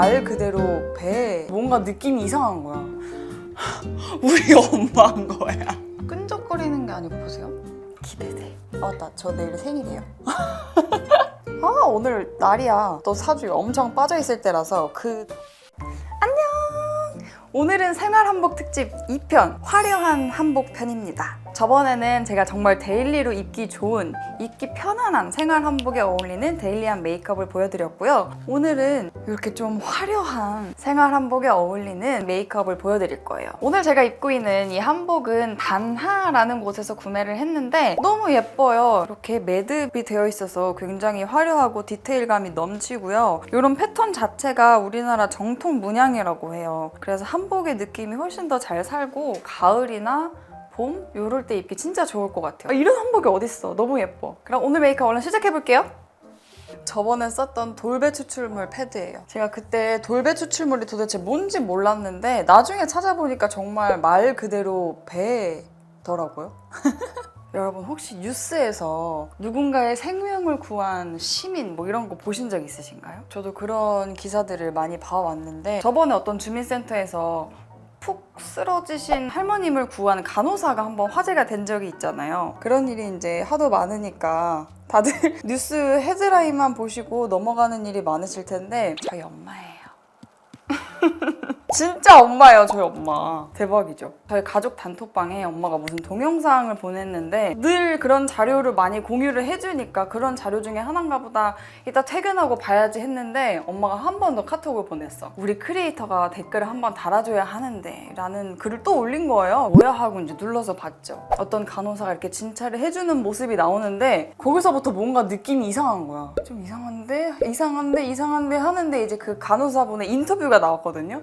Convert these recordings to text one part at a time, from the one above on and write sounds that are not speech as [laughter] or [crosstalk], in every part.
말 그대로 배 뭔가 느낌이 이상한 거야. [laughs] 우리 엄마인 거야. 끈적거리는 게 아니고 보세요. 기대돼. 아, 나저 내일 생일이에요. [laughs] 아, 오늘 날이야. 또 사주에 엄청 빠져 있을 때라서 그. 안녕! 오늘은 생활 한복 특집 2편, 화려한 한복 편입니다. 저번에는 제가 정말 데일리로 입기 좋은, 입기 편안한 생활 한복에 어울리는 데일리한 메이크업을 보여드렸고요. 오늘은 이렇게 좀 화려한 생활 한복에 어울리는 메이크업을 보여드릴 거예요. 오늘 제가 입고 있는 이 한복은 단하라는 곳에서 구매를 했는데 너무 예뻐요. 이렇게 매듭이 되어 있어서 굉장히 화려하고 디테일감이 넘치고요. 이런 패턴 자체가 우리나라 정통 문양이라고 해요. 그래서 한복의 느낌이 훨씬 더 잘 살고 가을이나 봄? 요럴 때 입기 진짜 좋을 것 같아요. 아, 이런 한복이 어딨어. 너무 예뻐. 그럼 오늘 메이크업 얼른 시작해볼게요. 저번에 썼던 돌배 추출물 패드예요. 제가 그때 돌배 추출물이 도대체 뭔지 몰랐는데 나중에 찾아보니까 정말 말 그대로 배더라고요. [laughs] 여러분 혹시 뉴스에서 누군가의 생명을 구한 시민 뭐 이런 거 보신 적 있으신가요? 저도 그런 기사들을 많이 봐왔는데 저번에 어떤 주민센터에서 푹 쓰러지신 할머님을 구한 간호사가 한번 화제가 된 적이 있잖아요. 그런 일이 이제 하도 많으니까 다들 [laughs] 뉴스 헤드라인만 보시고 넘어가는 일이 많으실 텐데 저희 엄마예요. [laughs] 진짜 엄마예요, 저희 엄마. 대박이죠. 저희 가족 단톡방에 엄마가 무슨 동영상을 보냈는데 늘 그런 자료를 많이 공유를 해주니까 그런 자료 중에 하나인가 보다 이따 퇴근하고 봐야지 했는데 엄마가 한 번 더 카톡을 보냈어. 우리 크리에이터가 댓글을 한 번 달아줘야 하는데 라는 글을 또 올린 거예요. 뭐야 하고 이제 눌러서 봤죠. 어떤 간호사가 이렇게 진찰을 해주는 모습이 나오는데 거기서부터 뭔가 느낌이 이상한 거야. 좀 이상한데? 이상한데? 이상한데? 하는데 이제 그 간호사분의 인터뷰가 나왔거든요.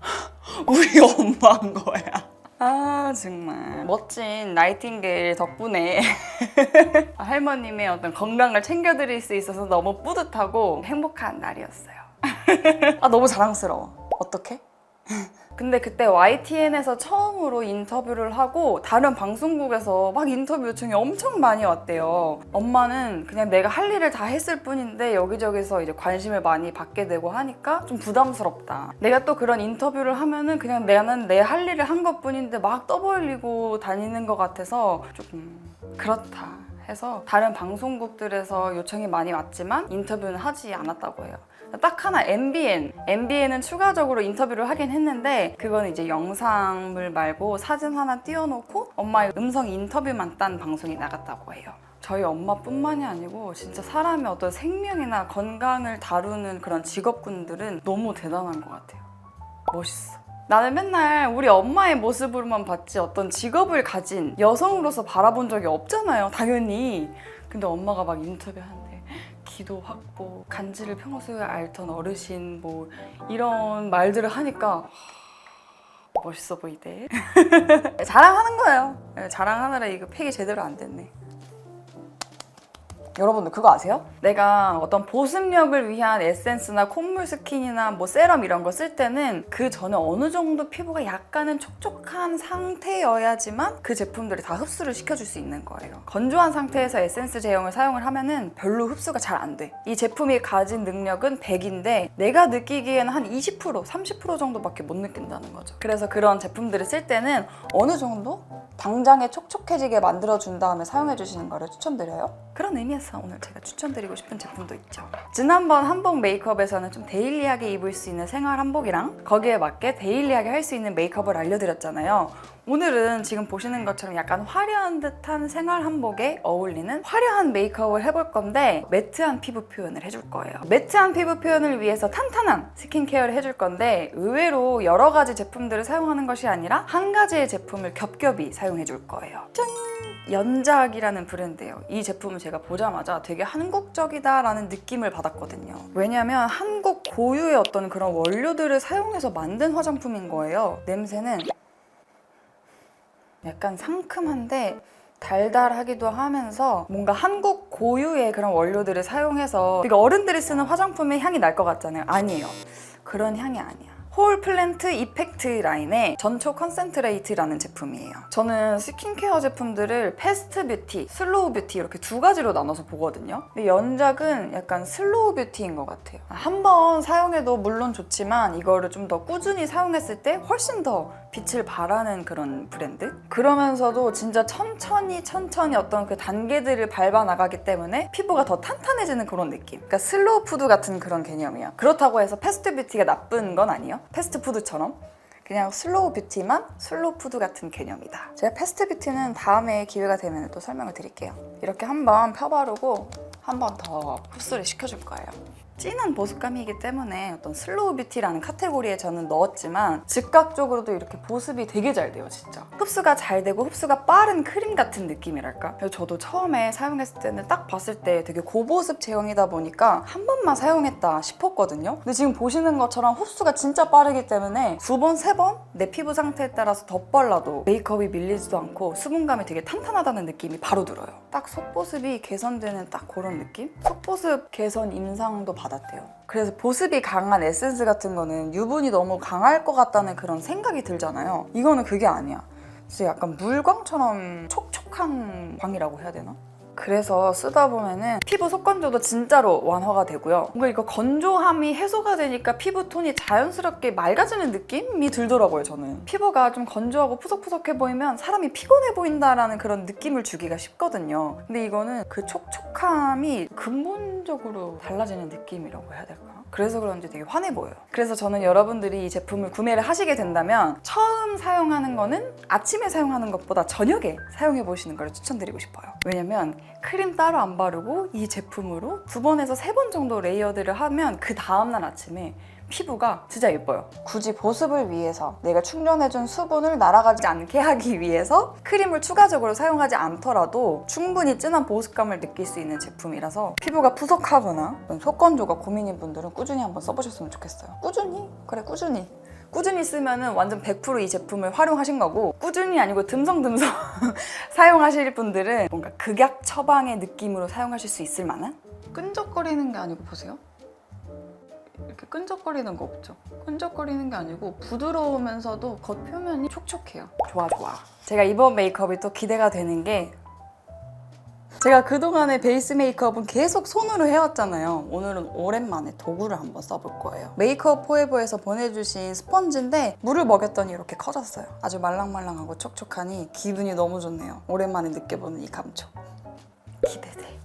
[laughs] 우리 엄마인 거야. 아 정말 멋진 나이팅게일 덕분에 [laughs] 할머님의 어떤 건강을 챙겨드릴 수 있어서 너무 뿌듯하고 행복한 날이었어요. [laughs] 아 너무 자랑스러워. 어떻게? 근데 그때 YTN에서 처음으로 인터뷰를 하고 다른 방송국에서 막 인터뷰 요청이 엄청 많이 왔대요. 엄마는 그냥 내가 할 일을 다 했을 뿐인데 여기저기서 이제 관심을 많이 받게 되고 하니까 좀 부담스럽다. 내가 또 그런 인터뷰를 하면은 그냥 나는 내 할 일을 한 것 뿐인데 막 떠벌리고 다니는 것 같아서 조금 그렇다. 해서 다른 방송국들에서 요청이 많이 왔지만 인터뷰는 하지 않았다고 해요. 딱 하나 MBN, MBN은 추가적으로 인터뷰를 하긴 했는데 그건 이제 영상물 말고 사진 하나 띄워놓고 엄마의 음성 인터뷰만 딴 방송이 나갔다고 해요. 저희 엄마뿐만이 아니고 진짜 사람의 어떤 생명이나 건강을 다루는 그런 직업군들은 너무 대단한 것 같아요. 멋있어. 나는 맨날 우리 엄마의 모습으로만 봤지 어떤 직업을 가진 여성으로서 바라본 적이 없잖아요, 당연히. 근데 엄마가 막 인터뷰하는데 기도 확보, 간지를 평소에 앓던 어르신 뭐 이런 말들을 하니까 하, 멋있어 보이대. [laughs] 자랑하는 거예요. 네, 자랑하느라 이거 팩이 제대로 안 됐네. 여러분들 그거 아세요? 내가 어떤 보습력을 위한 에센스나 콧물 스킨이나 뭐 세럼 이런 거 쓸 때는 그 전에 어느 정도 피부가 약간은 촉촉한 상태여야지만 그 제품들이 다 흡수를 시켜줄 수 있는 거예요. 건조한 상태에서 에센스 제형을 사용을 하면은 별로 흡수가 잘 안 돼. 이 제품이 가진 능력은 100인데 내가 느끼기에는 한 20%, 30% 정도밖에 못 느낀다는 거죠. 그래서 그런 제품들을 쓸 때는 어느 정도 당장에 촉촉해지게 만들어준 다음에 사용해 주시는 거를 추천드려요. 그런 의미에서 오늘 제가 추천드리고 싶은 제품도 있죠. 지난번 한복 메이크업에서는 좀 데일리하게 입을 수 있는 생활 한복이랑 거기에 맞게 데일리하게 할 수 있는 메이크업을 알려드렸잖아요. 오늘은 지금 보시는 것처럼 약간 화려한 듯한 생활 한복에 어울리는 화려한 메이크업을 해볼 건데 매트한 피부 표현을 해줄 거예요. 매트한 피부 표현을 위해서 탄탄한 스킨케어를 해줄 건데 의외로 여러 가지 제품들을 사용하는 것이 아니라 한 가지의 제품을 겹겹이 사용해 줄 거예요. 짠! 연작이라는 브랜드예요. 이 제품을 제가 보자마자 되게 한국적이다라는 느낌을 받았거든요. 왜냐면 한국 고유의 어떤 그런 원료들을 사용해서 만든 화장품인 거예요. 냄새는 약간 상큼한데 달달하기도 하면서 뭔가 한국 고유의 그런 원료들을 사용해서 되게 어른들이 쓰는 화장품의 향이 날 것 같잖아요. 아니에요. 그런 향이 아니야. 홀 플랜트 이펙트 라인의 전초 컨센트레이트라는 제품이에요. 저는 스킨케어 제품들을 패스트 뷰티, 슬로우 뷰티 이렇게 두 가지로 나눠서 보거든요. 근데 연작은 약간 슬로우 뷰티인 것 같아요. 한 번 사용해도 물론 좋지만 이거를 좀 더 꾸준히 사용했을 때 훨씬 더 빛을 발하는 그런 브랜드? 그러면서도 진짜 천천히 천천히 어떤 그 단계들을 밟아 나가기 때문에 피부가 더 탄탄해지는 그런 느낌. 그러니까 슬로우 푸드 같은 그런 개념이야. 그렇다고 해서 패스트 뷰티가 나쁜 건 아니에요. 패스트 푸드처럼. 그냥 슬로우 뷰티만 슬로우 푸드 같은 개념이다. 제가 패스트 뷰티는 다음에 기회가 되면 또 설명을 드릴게요. 이렇게 한번 펴바르고 한 번 더 흡수를 시켜줄 거예요. 진한 보습감이기 때문에 어떤 슬로우 뷰티라는 카테고리에 저는 넣었지만 즉각적으로도 이렇게 보습이 되게 잘 돼요 진짜. 흡수가 잘 되고 흡수가 빠른 크림 같은 느낌이랄까? 그래서 저도 처음에 사용했을 때는 딱 봤을 때 되게 고보습 제형이다 보니까 한 번만 사용했다 싶었거든요. 근데 지금 보시는 것처럼 흡수가 진짜 빠르기 때문에 두 번, 세 번 내 피부 상태에 따라서 덧발라도 메이크업이 밀리지도 않고 수분감이 되게 탄탄하다는 느낌이 바로 들어요. 딱 속보습이 개선되는 딱 그런 느낌? 속보습 개선 임상도 받 았대요. 그래서 보습이 강한 에센스 같은 거는 유분이 너무 강할 것 같다는 그런 생각이 들잖아요. 이거는 그게 아니야. 진짜 약간 물광처럼 촉촉한 광이라고 해야 되나? 그래서 쓰다 보면은 피부 속건조도 진짜로 완화가 되고요. 뭔가 이거 건조함이 해소가 되니까 피부 톤이 자연스럽게 맑아지는 느낌이 들더라고요, 저는. 피부가 좀 건조하고 푸석푸석해 보이면 사람이 피곤해 보인다라는 그런 느낌을 주기가 쉽거든요. 근데 이거는 그 촉촉함이 근본적으로 달라지는 느낌이라고 해야 될까? 그래서 그런지 되게 환해 보여요. 그래서 저는 여러분들이 이 제품을 구매를 하시게 된다면 처음 사용하는 거는 아침에 사용하는 것보다 저녁에 사용해 보시는 걸 추천드리고 싶어요. 왜냐면 크림 따로 안 바르고 이 제품으로 두 번에서 세 번 정도 레이어드를 하면 그 다음날 아침에 피부가 진짜 예뻐요. 굳이 보습을 위해서 내가 충전해준 수분을 날아가지 않게 하기 위해서 크림을 추가적으로 사용하지 않더라도 충분히 진한 보습감을 느낄 수 있는 제품이라서 피부가 푸석하거나 속건조가 고민인 분들은 꾸준히 한번 써보셨으면 좋겠어요. 꾸준히? 그래 꾸준히. 꾸준히 쓰면은 완전 100%이 제품을 활용하신 거고 꾸준히 아니고 듬성듬성 [laughs] 사용하실 분들은 뭔가 극약 처방의 느낌으로 사용하실 수 있을 만한 끈적거리는 게 아니고 보세요. 이렇게 끈적거리는 거 없죠? 끈적거리는 게 아니고 부드러우면서도 겉표면이 촉촉해요. 좋아 좋아. 제가 이번 메이크업이 또 기대가 되는 게 제가 그동안의 베이스 메이크업은 계속 손으로 해왔잖아요. 오늘은 오랜만에 도구를 한번 써볼 거예요. 메이크업 포에버에서 보내주신 스펀지인데 물을 먹였더니 이렇게 커졌어요. 아주 말랑말랑하고 촉촉하니 기분이 너무 좋네요. 오랜만에 느껴보는 이 감촉. 기대돼.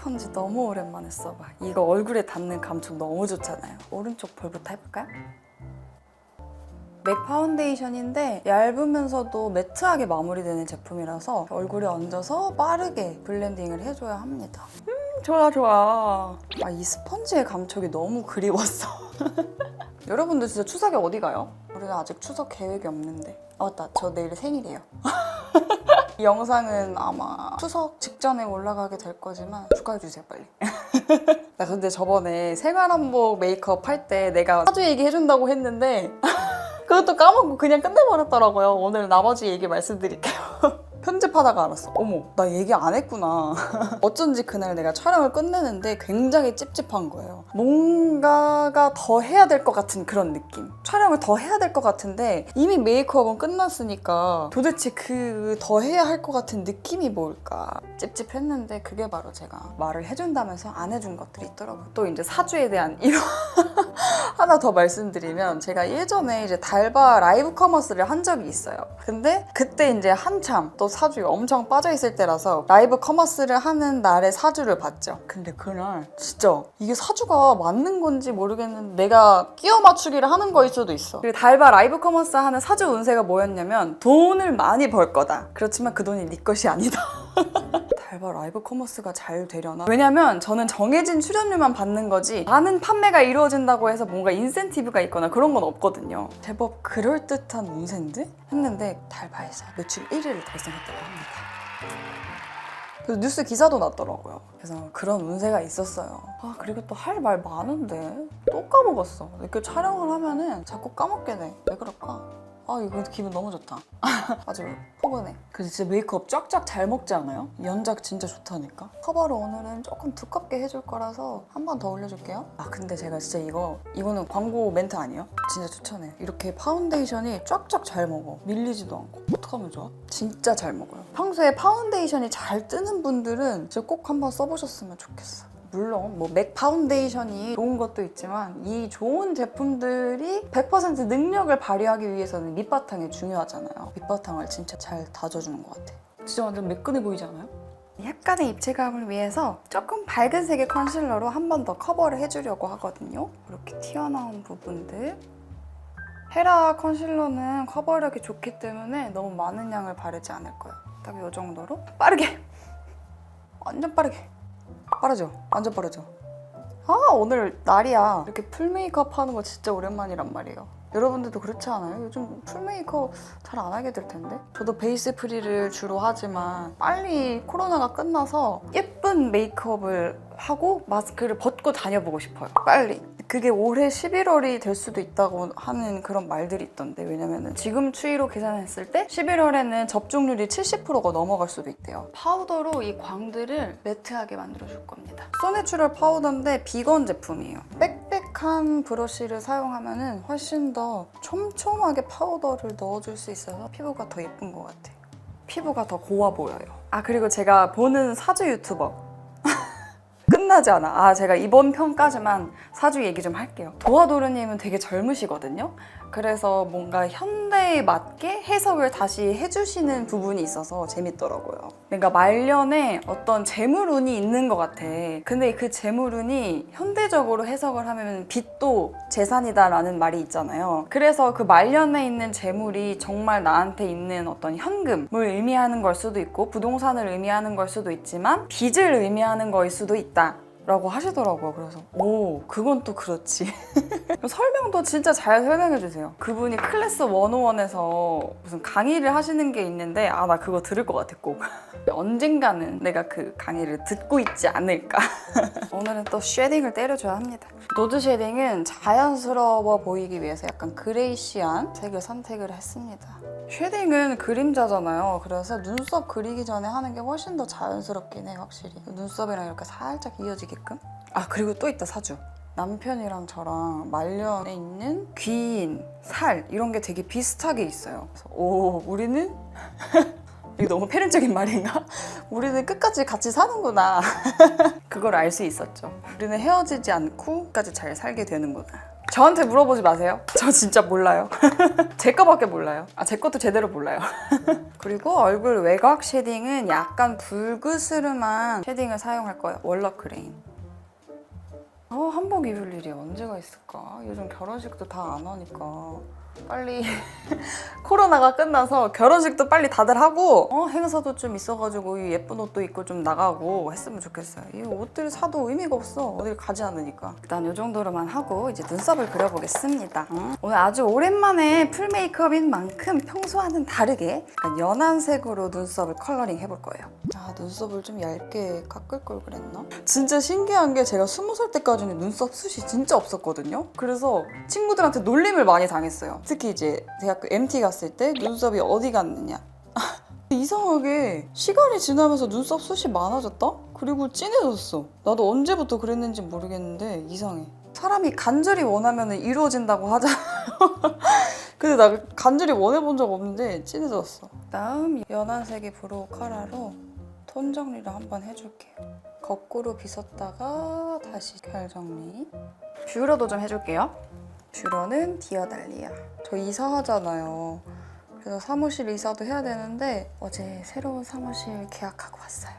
스펀지 너무 오랜만에 써봐. 이거 얼굴에 닿는 감촉 너무 좋잖아요. 오른쪽 볼부터 해볼까요? 맥 파운데이션인데 얇으면서도 매트하게 마무리되는 제품이라서 얼굴에 얹어서 빠르게 블렌딩을 해줘야 합니다. 음, 좋아, 좋아. 아, 이 스펀지의 감촉이 너무 그리웠어. [laughs] 여러분들 진짜 추석에 어디 가요? 우리는 아직 추석 계획이 없는데. 아, 맞다. 저 내일 생일이에요. [laughs] 이 영상은 아마 추석 직전에 올라가게 될 거지만 축하해주세요, 빨리. [laughs] 나 근데 저번에 생활한복 메이크업 할 때 내가 사주 얘기 해준다고 했는데 [laughs] 그것도 까먹고 그냥 끝내버렸더라고요. 오늘 나머지 얘기 말씀드릴게요. 편집하다가 알았어. 어머, 나 얘기 안 했구나. [laughs] 어쩐지 그날 내가 촬영을 끝내는데 굉장히 찝찝한 거예요. 뭔가가 더 해야 될 것 같은 그런 느낌. 촬영을 더 해야 될 것 같은데 이미 메이크업은 끝났으니까 도대체 그 더 해야 할 것 같은 느낌이 뭘까? 찝찝했는데 그게 바로 제가 말을 해준다면서 안 해준 것들이 있더라고요. 또 이제 사주에 대한 [laughs] 이런 하나 더 말씀드리면 제가 예전에 이제 달바 라이브 커머스를 한 적이 있어요. 근데 그때 이제 한참 또 사주에 엄청 빠져 있을 때라서 라이브 커머스를 하는 날에 사주를 봤죠. 근데 그날 진짜 이게 사주가 맞는 건지 모르겠는데 내가 끼워 맞추기를 하는 거일 수도 있어. 그리고 달바 라이브 커머스 하는 사주 운세가 뭐였냐면 돈을 많이 벌 거다. 그렇지만 그 돈이 네 것이 아니다. [laughs] 달바 라이브 커머스가 잘 되려나? 왜냐면 저는 정해진 출연료만 받는 거지 많은 판매가 이루어진다고 해서 뭔가 인센티브가 있거나 그런 건 없거든요. 제법 그럴듯한 운세인데? 했는데 달바에서 매출 1위를 달성했다고 합니다. 그래서 뉴스 기사도 났더라고요. 그래서 그런 운세가 있었어요. 아 그리고 또 할 말 많은데 또 까먹었어. 이렇게 촬영을 하면은 자꾸 까먹게 돼. 왜 그럴까? 아 이거 기분 너무 좋다. [laughs] 아주 포근해. 근데 진짜 메이크업 쫙쫙 잘 먹지 않아요? 연작 진짜 좋다니까. 커버를 오늘은 조금 두껍게 해줄 거라서 한 번 더 올려줄게요. 아 근데 제가 진짜 이거 이거는 광고 멘트 아니에요? 진짜 추천해. 이렇게 파운데이션이 쫙쫙 잘 먹어. 밀리지도 않고. 어떡하면 좋아? 진짜 잘 먹어요. 평소에 파운데이션이 잘 뜨는 분들은 진짜 꼭 한번 써보셨으면 좋겠어. 물론 뭐 맥 파운데이션이 좋은 것도 있지만 이 좋은 제품들이 100% 능력을 발휘하기 위해서는 밑바탕이 중요하잖아요. 밑바탕을 진짜 잘 다져주는 것 같아. 진짜 완전 매끈해 보이지 않아요? 약간의 입체감을 위해서 조금 밝은 색의 컨실러로 한 번 더 커버를 해주려고 하거든요. 이렇게 튀어나온 부분들. 헤라 컨실러는 커버력이 좋기 때문에 너무 많은 양을 바르지 않을 거예요. 딱 이 정도로 빠르게! 완전 빠르게! 빠르죠? 완전 빠르죠? 아 오늘 날이야 이렇게 풀 메이크업 하는 거 진짜 오랜만이란 말이에요 여러분들도 그렇지 않아요? 요즘 풀 메이크업 잘 안 하게 될 텐데? 저도 베이스 프리를 주로 하지만 빨리 코로나가 끝나서 예쁜 메이크업을 하고 마스크를 벗고 다녀보고 싶어요. 빨리. 그게 올해 11월이 될 수도 있다고 하는 그런 말들이 있던데 왜냐면은 지금 추이로 계산했을 때 11월에는 접종률이 70%가 넘어갈 수도 있대요. 파우더로 이 광들을 매트하게 만들어 줄 겁니다. 소내추럴 파우더인데 비건 제품이에요. 빽 빽한 브러쉬를 사용하면은 훨씬 더 촘촘하게 파우더를 넣어줄 수 있어서 피부가 더 예쁜 것 같아요 피부가 더 고와 보여요 아 그리고 제가 보는 사주 유튜버 [laughs] 끝나지 않아. 아, 제가 이번 편까지만 사주 얘기 좀 할게요. 도화도르님은 되게 젊으시거든요. 그래서 뭔가 현대에 맞게 해석을 다시 해주시는 부분이 있어서 재밌더라고요. 그러니까 말년에 어떤 재물운이 있는 것 같아. 근데 그 재물운이 현대적으로 해석을 하면 빛도 재산이다라는 말이 있잖아요. 그래서 그 말년에 있는 재물이 정말 나한테 있는 어떤 현금을 의미하는 걸 수도 있고 부동산을 의미하는 걸 수도 있지만 빚을 의미하는 거일 수도 있다. 라고 하시더라고요. 그래서 오 그건 또 그렇지. [laughs] 설명도 진짜 잘 설명해 주세요. 그분이 클래스 101에서 무슨 강의를 하시는 게 있는데 아 나 그거 들을 것 같아 꼭. [laughs] 언젠가는 내가 그 강의를 듣고 있지 않을까. [laughs] 오늘은 또 쉐딩을 때려줘야 합니다. 노드 쉐딩은 자연스러워 보이기 위해서 약간 그레이시한 색을 선택을 했습니다. 쉐딩은 그림자잖아요. 그래서 눈썹 그리기 전에 하는 게 훨씬 더 자연스럽긴 해, 확실히. 눈썹이랑 이렇게 살짝 이어지게 끔. 아, 그리고 또 있다, 사주. 남편이랑 저랑 말년에 있는 귀인, 살 이런 게 되게 비슷하게 있어요. 그래서 오, 우리는 [laughs] 이게 너무 패륜적인 말인가? [laughs] 우리는 끝까지 같이 사는구나. [laughs] 그걸 알 수 있었죠. 우리는 헤어지지 않고 끝까지 잘 살게 되는구나. 저한테 물어보지 마세요. 저 진짜 몰라요. 제 거밖에 몰라요. 아, 제 것도 제대로 몰라요. 그리고 얼굴 외곽 쉐딩은 약간 붉으스름한 쉐딩을 사용할 거예요. 월러 그레인. 어, 한복 입을 일이 언제가 있을까? 요즘 결혼식도 다 안 하니까. 빨리 [laughs] 코로나가 끝나서 결혼식도 빨리 다들 하고 어, 행사도 좀 있어가지고 이 예쁜 옷도 입고 좀 나가고 했으면 좋겠어요. 이 옷들 사도 의미가 없어. 어딜 가지 않으니까. 일단 이 정도로만 하고 이제 눈썹을 그려보겠습니다. 응? 오늘 아주 오랜만에 풀 메이크업인 만큼 평소와는 다르게 연한 색으로 눈썹을 컬러링 해볼 거예요. 아 눈썹을 좀 얇게 깎을 걸 그랬나? 진짜 신기한 게 제가 스무 살 때까지는 눈썹 숱이 진짜 없었거든요. 그래서 친구들한테 놀림을 많이 당했어요. 특히 이제 대학교 MT 갔을 때 눈썹이 어디 갔느냐. [laughs] 이상하게 시간이 지나면서 눈썹 숱이 많아졌다? 그리고 진해졌어. 나도 언제부터 그랬는지 모르겠는데 이상해. 사람이 간절히 원하면 이루어진다고 하잖아요. [laughs] 근데 나 간절히 원해본 적 없는데 진해졌어. 다음 연한 색의 브로우 카라로 톤 정리를 한번 해줄게요. 거꾸로 빗었다가 다시 결 정리. 뷰러도 좀 해줄게요. 뷰러는 디어달리아. 저 이사하잖아요. 그래서 사무실 이사도 해야 되는데 어제 새로운 사무실 계약하고 왔어요.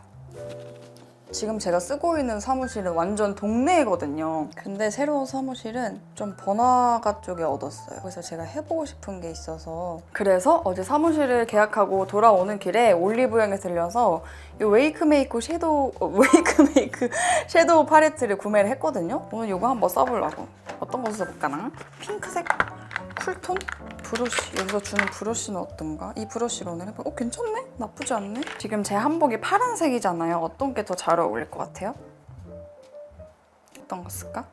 지금 제가 쓰고 있는 사무실은 완전 동네거든요. 근데 새로운 사무실은 좀 번화가 쪽에 얻었어요. 그래서 제가 해보고 싶은 게 있어서 그래서 어제 사무실을 계약하고 돌아오는 길에 올리브영에 들려서 이 웨이크메이크 섀도우 어, [laughs] 웨이크메이크 섀도우 팔레트를 구매를 했거든요. 오늘 이거 한번 써보려고. 어떤 거 써볼까나? 핑크색 쿨톤? 브러쉬 여기서 주는 브러쉬는 어떤가? 이 브러쉬로 오늘 해볼 어 괜찮네? 나쁘지 않네? 지금 제 한복이 파란색이잖아요 어떤 게 더 잘 어울릴 것 같아요? 어떤 거 쓸까?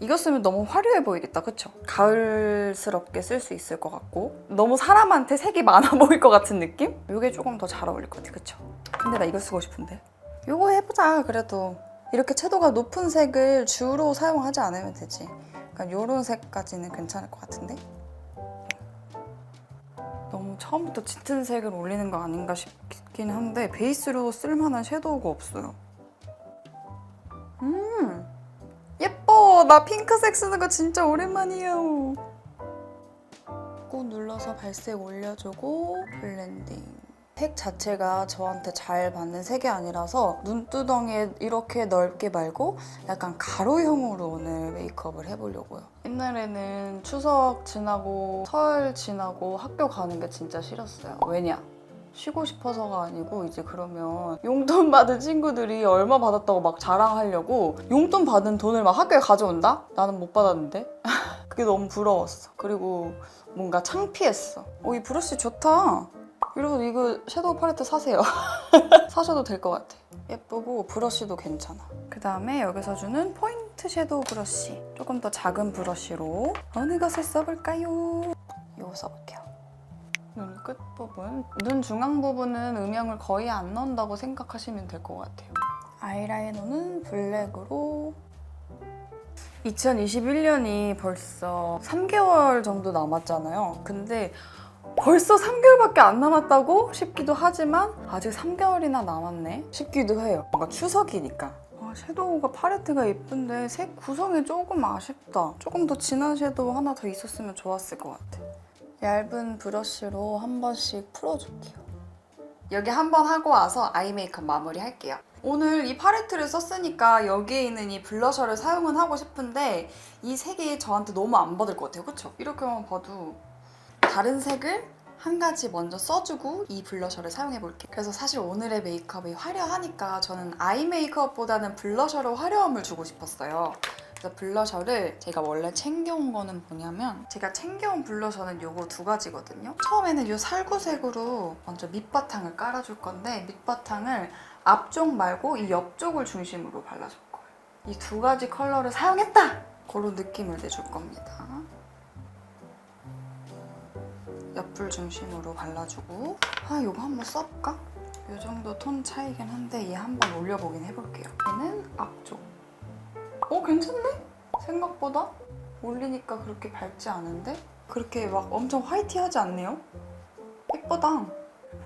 이거 쓰면 너무 화려해 보이겠다, 그쵸? 가을스럽게 쓸 수 있을 것 같고 너무 사람한테 색이 많아 [laughs] 보일 것 같은 느낌? 이게 조금 더 잘 어울릴 것 같아, 그쵸? 근데 나 이거 쓰고 싶은데 이거 해보자, 그래도 이렇게 채도가 높은 색을 주로 사용하지 않으면 되지 그러니까 이런 색까지는 괜찮을 것 같은데 너무 처음부터 짙은 색을 올리는 거 아닌가 싶긴 한데 베이스로 쓸만한 섀도우가 없어요. 음 예뻐. 나 핑크색 쓰는 거 진짜 오랜만이에요. 꾹 눌러서 발색 올려주고 블렌딩 색 자체가 저한테 잘 맞는 색이 아니라서 눈두덩이에 이렇게 넓게 말고 약간 가로형으로 오늘 메이크업을 해보려고요. 옛날에는 추석 지나고 설 지나고 학교 가는 게 진짜 싫었어요. 왜냐? 쉬고 싶어서가 아니고 이제 그러면 용돈 받은 친구들이 얼마 받았다고 막 자랑하려고 용돈 받은 돈을 막 학교에 가져온다? 나는 못 받았는데? [laughs] 그게 너무 부러웠어. 그리고 뭔가 창피했어. 어 이 브러쉬 좋다 여러분 이거 섀도우 팔레트 사세요. [laughs] 사셔도 될 것 같아. 예쁘고 브러쉬도 괜찮아. 그 다음에 여기서 주는 포인트 섀도우 브러쉬. 조금 더 작은 브러쉬로 어느 것을 써볼까요? 이거 써볼게요. 눈 끝부분. 눈 중앙 부분은 음영을 거의 안 넣는다고 생각하시면 될 것 같아요. 아이라이너는 블랙으로. 2021년이 벌써 3개월 정도 남았잖아요. 근데 벌써 3개월밖에 안 남았다고 싶기도 하지만 아직 3개월이나 남았네 싶기도 해요 뭔가 추석이니까 아, 섀도우가 팔레트가 예쁜데 색 구성이 조금 아쉽다 조금 더 진한 섀도우 하나 더 있었으면 좋았을 것 같아 얇은 브러쉬로 한 번씩 풀어줄게요. 여기 한 번 하고 와서 아이 메이크업 마무리 할게요. 오늘 이 팔레트를 썼으니까 여기에 있는 이 블러셔를 사용은 하고 싶은데 이 색이 저한테 너무 안 받을 것 같아요. 그쵸? 이렇게만 봐도 다른 색을 한 가지 먼저 써주고 이 블러셔를 사용해 볼게요. 그래서 사실 오늘의 메이크업이 화려하니까 저는 아이 메이크업보다는 블러셔로 화려함을 주고 싶었어요. 그래서 블러셔를 제가 원래 챙겨온 거는 뭐냐면 제가 챙겨온 블러셔는 요거 두 가지거든요. 처음에는 요 살구색으로 먼저 밑바탕을 깔아줄 건데 밑바탕을 앞쪽 말고 이 옆쪽을 중심으로 발라줄 거예요. 이 두 가지 컬러를 사용했다! 그런 느낌을 내줄 겁니다. 옆을 중심으로 발라주고 아 요거 한번 써볼까? 요 정도 톤 차이긴 한데 얘 한번 올려보긴 해볼게요. 얘는 앞쪽 어 괜찮네? 생각보다 올리니까 그렇게 밝지 않은데 그렇게 막 엄청 화이트하지 않네요? 예쁘다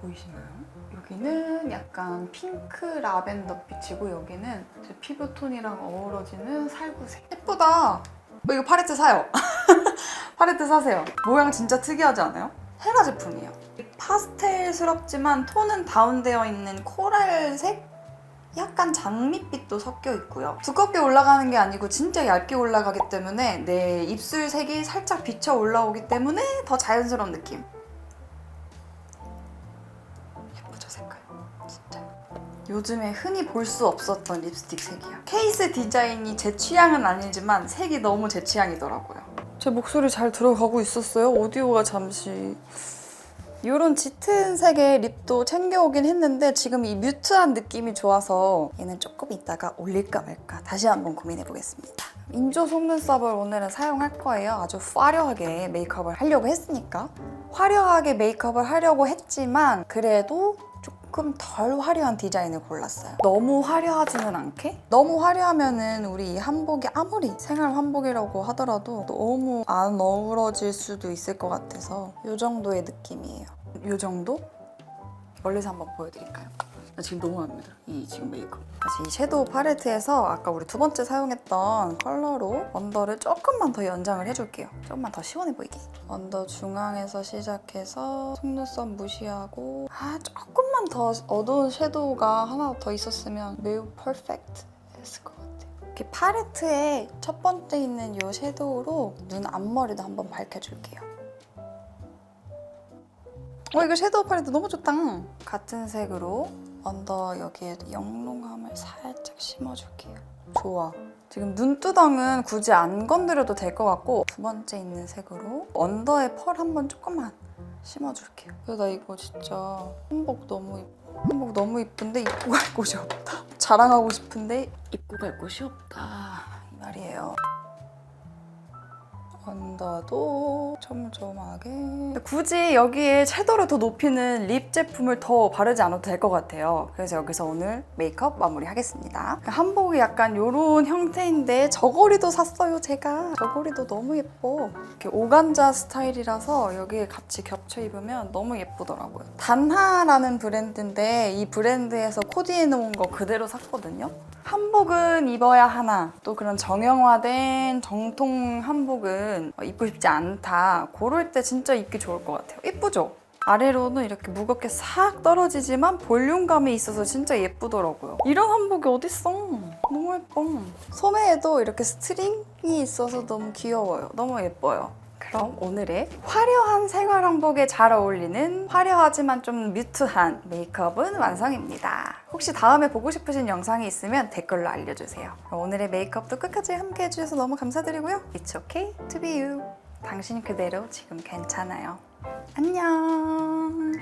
보이시나요? 여기는 약간 핑크 라벤더 빛이고 여기는 제 피부 톤이랑 어우러지는 살구색 예쁘다 어, 이거 팔레트 사요 [laughs] 팔레트 사세요 모양 진짜 특이하지 않아요? 헤라 제품이에요 파스텔스럽지만 톤은 다운되어 있는 코랄색 약간 장밋빛도 섞여 있고요. 두껍게 올라가는 게 아니고 진짜 얇게 올라가기 때문에 내 입술 색이 살짝 비쳐 올라오기 때문에 더 자연스러운 느낌. 예쁘죠 색깔? 진짜. 요즘에 흔히 볼 수 없었던 립스틱 색이야. 케이스 디자인이 제 취향은 아니지만 색이 너무 제 취향이더라고요. 제 목소리 잘 들어가고 있었어요? 오디오가 잠시 이런 짙은 색의 립도 챙겨오긴 했는데 지금 이 뮤트한 느낌이 좋아서 얘는 조금 있다가 올릴까 말까 다시 한번 고민해 보겠습니다. 인조 속눈썹을 오늘은 사용할 거예요. 아주 화려하게 메이크업을 하려고 했으니까 화려하게 메이크업을 하려고 했지만 그래도 조금 덜 화려한 디자인을 골랐어요. 너무 화려하지는 않게? 너무 화려하면은 우리 이 한복이 아무리 생활 한복이라고 하더라도 너무 안 어우러질 수도 있을 것 같아서 이 정도의 느낌이에요. 이 정도? 멀리서 한번 보여드릴까요? 나 지금 너무 들어. 이 지금 메이크업. 다시 이 섀도우 팔레트에서 아까 우리 두 번째 사용했던 컬러로 언더를 조금만 더 연장을 해줄게요. 조금만 더 시원해 보이게. 언더 중앙에서 시작해서 속눈썹 무시하고 아 조금만 더 어두운 섀도우가 하나 더 있었으면 매우 퍼펙트 했을 것 같아요. 이렇게 팔레트에 첫 번째 있는 이 섀도우로 눈 앞머리도 한번 밝혀줄게요. 어 이거 섀도우 팔레트 너무 좋다. 같은 색으로 언더 여기에 영롱함을 살짝 심어줄게요. 좋아. 지금 눈두덩은 굳이 안 건드려도 될 것 같고 두 번째 있는 색으로 언더에 펄 한번 조금만 심어줄게요. 그래서 나 이거 진짜 한복 너무 이뻐. 한복 너무 이쁜데 입고 갈 곳이 없다. 자랑하고 싶은데 입고 갈 곳이 없다. 이 말이에요. 언더도 촘촘하게 굳이 여기에 채도를 더 높이는 립 제품을 더 바르지 않아도 될 것 같아요. 그래서 여기서 오늘 메이크업 마무리하겠습니다. 한복이 약간 이런 형태인데 저고리도 샀어요, 제가. 저고리도 너무 예뻐. 이렇게 오간자 스타일이라서 여기에 같이 겹쳐 입으면 너무 예쁘더라고요. 단하라는 브랜드인데 이 브랜드에서 코디해 놓은 거 그대로 샀거든요. 한복은 입어야 하나 또 그런 정형화된 정통 한복은 입고 싶지 않다. 그럴 때 진짜 입기 좋을 것 같아요. 예쁘죠? 아래로는 이렇게 무겁게 싹 떨어지지만 볼륨감이 있어서 진짜 예쁘더라고요. 이런 한복이 어딨어? 너무 예뻐. 소매에도 이렇게 스트링이 있어서 너무 귀여워요. 너무 예뻐요 그럼 오늘의 화려한 생활 한복에 잘 어울리는 화려하지만 좀 뮤트한 메이크업은 완성입니다. 혹시 다음에 보고 싶으신 영상이 있으면 댓글로 알려주세요. 오늘의 메이크업도 끝까지 함께 해주셔서 너무 감사드리고요. It's okay to be you. 당신 그대로 지금 괜찮아요. 안녕.